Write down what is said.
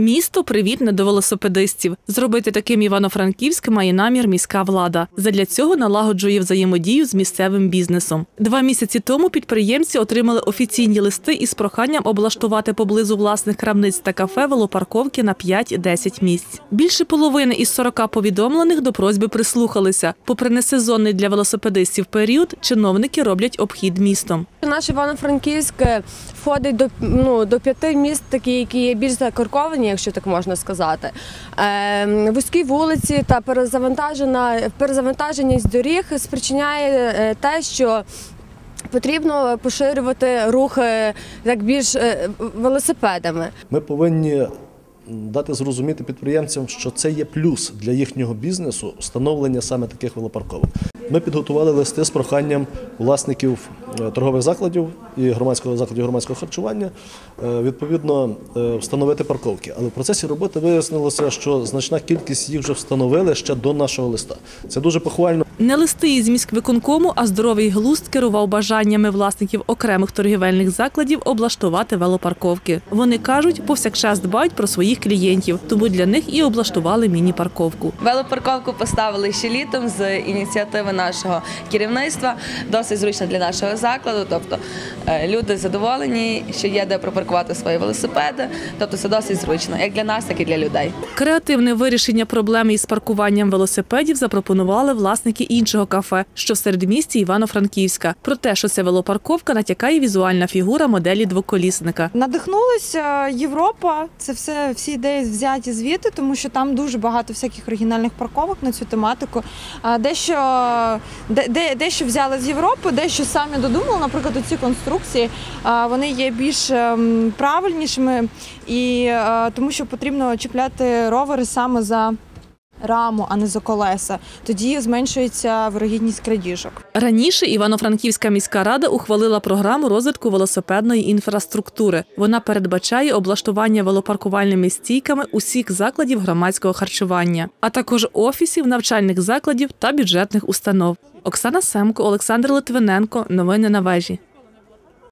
Місто привітне до велосипедистів. Зробити таким Івано-Франківськ має намір міська влада. Задля цього налагоджує взаємодію з місцевим бізнесом. Два місяці тому підприємці отримали офіційні листи із проханням облаштувати поблизу власних крамниць та кафе велопарковки на 5-10 місць. Більше половини із 40 повідомлених до просьби прислухалися. Попри несезонний для велосипедистів період, чиновники роблять обхід містом. Наш Івано-Франківськ входить до ну до п'яти міст, такі, які є більш закорковані, якщо так можна сказати. Е, вузькі вулиці та перезавантажена перезавантаженість доріг спричиняє е, те, що потрібно поширювати рух так більш е, велосипедами. Ми повинні дати зрозуміти підприємцям, що це є плюс для їхнього бізнесу встановлення саме таких велопарковок. Ми підготували листи з проханням власників е, торгових закладів і громадського закладів громадського харчування е, відповідно е, встановити парковки. Але в процесі роботи вияснилося, що значна кількість їх вже встановили ще до нашого листа. Це дуже похвально. Не листи із міськвиконкому, а здоровий глузд керував бажаннями власників окремих торгівельних закладів облаштувати велопарковки. Вони кажуть, повсякчас дбають про своїх клієнтів, тому для них і облаштували міні-парковку. Велопарковку поставили ще літом з ініціативи нашого керівництва. Досить зручно для нашого закладу. Тобто е, люди задоволені, що є де пропаркувати свої велосипеди. Тобто це досить зручно, як для нас, так і для людей. Креативне вирішення проблеми із паркуванням велосипедів запропонували власники іншого кафе, що в середмісті Івано-Франківська. Про те, що це велопарковка, натякає візуальна фігура моделі двоколісника. Надихнулася Європа. Це все всі ідеї взяті звідти, тому що там дуже багато всяких оригінальних парковок на цю тематику. Дещо де, де, дещо взяли з Європи, дещо самі додумали. Наприклад, ці конструкції вони є більш ем, правильнішими і е, тому, що потрібно чіпляти ровери саме за раму, а не за колеса. Тоді зменшується вирогідність крадіжок. Раніше Івано-Франківська міська рада ухвалила програму розвитку велосипедної інфраструктури. Вона передбачає облаштування велопаркувальними стійками усіх закладів громадського харчування, а також офісів, навчальних закладів та бюджетних установ. Оксана Семко, Олександр Литвиненко. Новини на вежі.